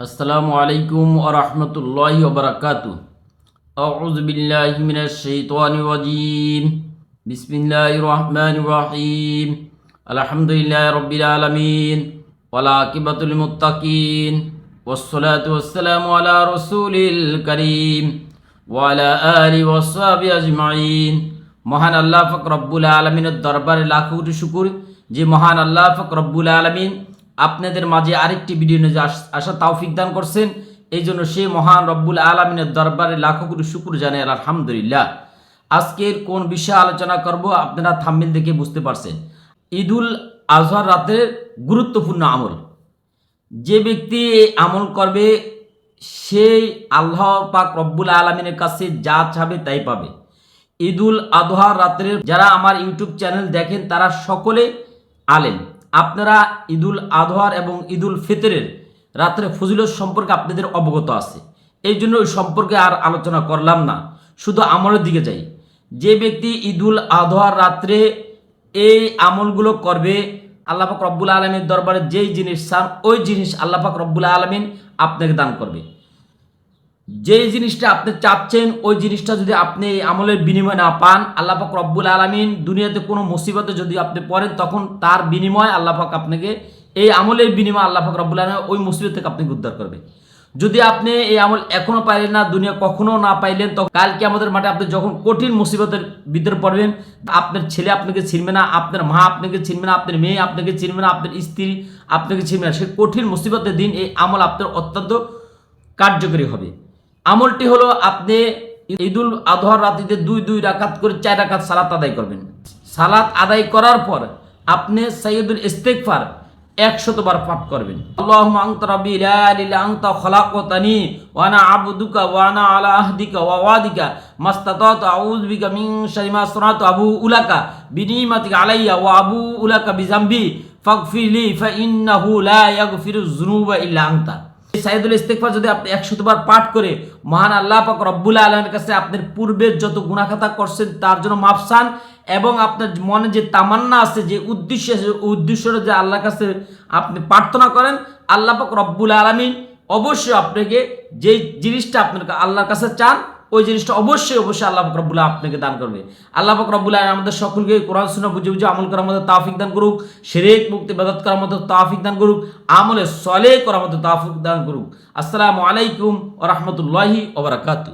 আসসালামু আলাইকুম ওয়া রাহমাতুল্লাহি ওয়া বারাকাতুহু। আউযু বিল্লাহি মিনাশ শাইতানির রাজীম। বিসমিল্লাহির রহমানির রহিম। আলহামদুলিল্লাহি রাব্বিল আলামিন। ওয়াল আকিবাতুল মুত্তাকিন। আলা রাসূলিল কারীম। ওয়া আলা আলিহি ওয়া সাহবিহি আজমাইন। মহান আল্লাহ পাক রব্বুল আলামিনের দরবারে লাখো কোটি শুকর। যে মহান আল্লাহ পাক রব্বুল আলামিন আপনাদের মাঝে আরেকটি ভিডিও নিয়ে আস- তৌফিক দান করছেন। এই জন্য সে মহান রব্বুল আলমিনের দরবারে লাখো কোটি শুকুর জানে আলহামদুলিল্লাহ আজকের কোন বিষয়ে আলোচনা করব আপনারা থাম্মিল দেখে বুঝতে পারছেন। ঈদুল আজহার রাতের গুরুত্বপূর্ণ আমল। যে ব্যক্তি আমল করবে, সেই আল্লাহ পাক রব্বুল আলমিনের কাছে যা চাবে তাই পাবে। ঈদুল আদহার রাত্রে যারা আমার ইউটিউব চ্যানেল দেখেন, তারা সকলে আলেম। আপনারা ঈদুল আদহার এবং ঈদুল ফিতরের রাত্রে ফজিলত সম্পর্কে আপনাদের অবগত আছে। এই জন্য ওই সম্পর্কে আর আলোচনা করলাম না। শুধু আমলের দিকে যাই। যে ব্যক্তি ঈদুল আদহার রাত্রে এই আমলগুলো করবে আল্লাপাক রব্বুল আলমীর দরবারে যেই জিনিস চান, ওই জিনিস আল্লাপাক রব্বুল আলমিন আপনাকে দান করবে। যে জিনিসটা আপনি চাচ্ছেন, ওই জিনিসটা যদি আপনি আমলের বিনিময় না পান আল্লাপাক রব্বুল আলমিন দুনিয়াতে কোনো মুসিবতে যদি আপনি পড়েন, তখন তার বিনিময় আল্লাপাক আপনাকে এই আমলের বিনিময় আল্লাপাক রব্বুল আলমিন ওই মুসিবত থেকে আপনাকে উদ্ধার করবে। যদি আপনি এই আমল এখনও পাইলেন না, দুনিয়া কখনো না পাইলেন তো কালকে আমাদের মাঠে আপনি যখন কঠিন মুসিবতের ভিতরে পড়বেন, আপনার ছেলে আপনাকে চিনবে না, আপনার মা আপনাকে চিনবে না, আপনার মেয়ে আপনাকে চিনবে না, আপনার স্ত্রী আপনাকে চিনবে না, সে কঠিন মুসিবতের দিন এই আমল আপনার অত্যন্ত কার্যকরী হবে। আমলটি হলো আপনি ঈদুল আজহার রাতিতে দুই দুই রাকাত করে চার রাকাত সালাত আদায় করবেন। সালাত আদায় করার পর আপনি সাইয়দুল ইস্তেকফার একশত বার পাঠ করবেন। আল্লাহুম্মা আনতা রাব্বি লা ইলাহা আনতা খলাকতানি ওয়া আনা আবদুকা ওয়া আনা আলা আহদিকা ওয়া ওয়াদিকা মাস্তাতাতু, আউযু বিকা মিন শাররি মা সানাতু, আবু উলাকা বিনিমাতিকা আলাইয়া ওয়া আবু উলাকা বিজামবি ফাগফিরলি, ফা ইন্নাহু লা ইয়াগফিরুয যুনুবা ইল্লা এই সাইদুল ইস্তেকফার যদি আপনি একশতবার পাঠ করে, মহান আল্লাহ পাক রব্বুল আলমের কাছে আপনার পূর্বের যত গুণাখাতা করছেন, তার জন্য মাফ চান এবং আপনার মনে যে তামান্না আছে, যে উদ্দেশ্য আছে উদ্দেশ্যটা যে আল্লাহর কাছে আপনি প্রার্থনা করেন, আল্লাহ পাক রব্বুল আলমিন অবশ্যই আপনাকে যেই জিনিসটা আপনার আল্লাহর কাছে চান ওই জিনিসটা অবশ্যই অবশ্যই আল্লাহ পাক আপনাকে দান করবে। আল্লাহ পাক রব্বুল আমাদের সকলকে কোরআন শুনে বুঝে বুঝে আমল করার মধ্যে তাফিক দান করুক, শেরেক, মুক্তি বাদত করার মতো তাফিক দান করুক, আমলে সলে করার মতো তাফিক দান করুক। আসসালামু আলাইকুম ও রহমতুল্লাহি ওবরাকাতু